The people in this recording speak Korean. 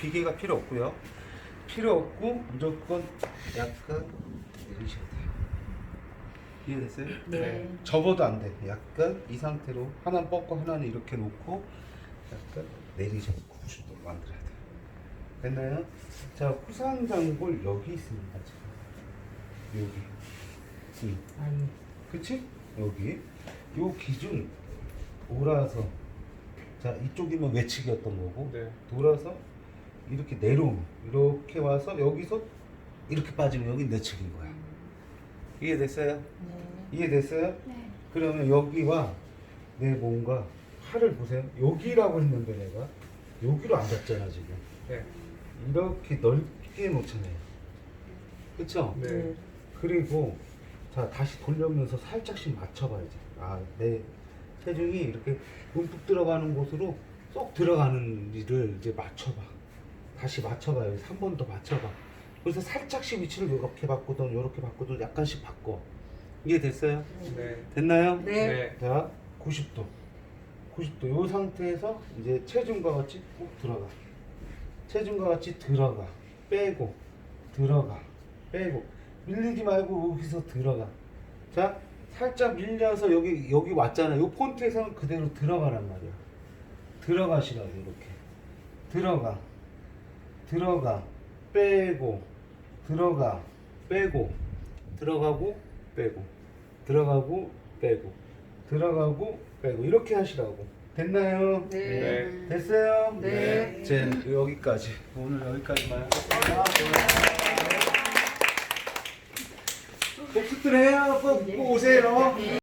기계가 필요 없고요. 필요 없고 무조건 약간 내리셔야 돼요. 이해됐어요? 네. 접어도 안 돼. 약간 이 상태로 하나 뻗고 하나는 이렇게 놓고 약간 내리셔서 90도로 만들어야 돼요. 됐나요? 자, 후상장골 여기 있습니다. 지금 여기. 응. 아니. 그치? 여기. 요 기준 돌아서 자 이쪽이면 외측이었던 거고 네. 돌아서 이렇게 내려오면 이렇게 와서 여기서 이렇게 빠지면 여기 내측인 거야. 이해됐어요? 네. 이해됐어요? 네. 그러면 여기와 내 몸과 팔을 보세요. 여기라고 했는데 내가 여기로 앉았잖아 지금. 네. 이렇게 넓게 놓잖아요. 그쵸? 네. 그리고 자 다시 돌려면서 살짝씩 맞춰봐야지. 아내 체중이 이렇게 움푹 들어가는 곳으로 쏙 들어가는 일을 이제 맞춰봐. 다시 맞춰봐. 여기서 한번더 맞춰봐. 그래서 살짝씩 위치를 이렇게 바꾸든 이렇게 바꾸든 약간씩 바꿔. 이해 됐어요? 네. 됐나요? 네. 네. 자 90도. 90도. 이 상태에서 이제 체중과 같이 꼭 들어가. 체중과 같이 들어가. 빼고 들어가. 빼고 밀리지 말고 여기서 들어가. 자 살짝 밀려서 여기 여기 왔잖아. 요 폰트에서는 그대로 들어가란 말이야. 들어가시라고 이렇게. 들어가. 들어가. 빼고 들어가. 빼고 들어가고 빼고 들어가고 빼고 들어가고 빼고 이렇게 하시라고. 됐나요? 네. 됐어요? 네. 이제 여기까지. 오늘 여기까지만 하겠습니다. 복습들 해요. 꼭 오세요.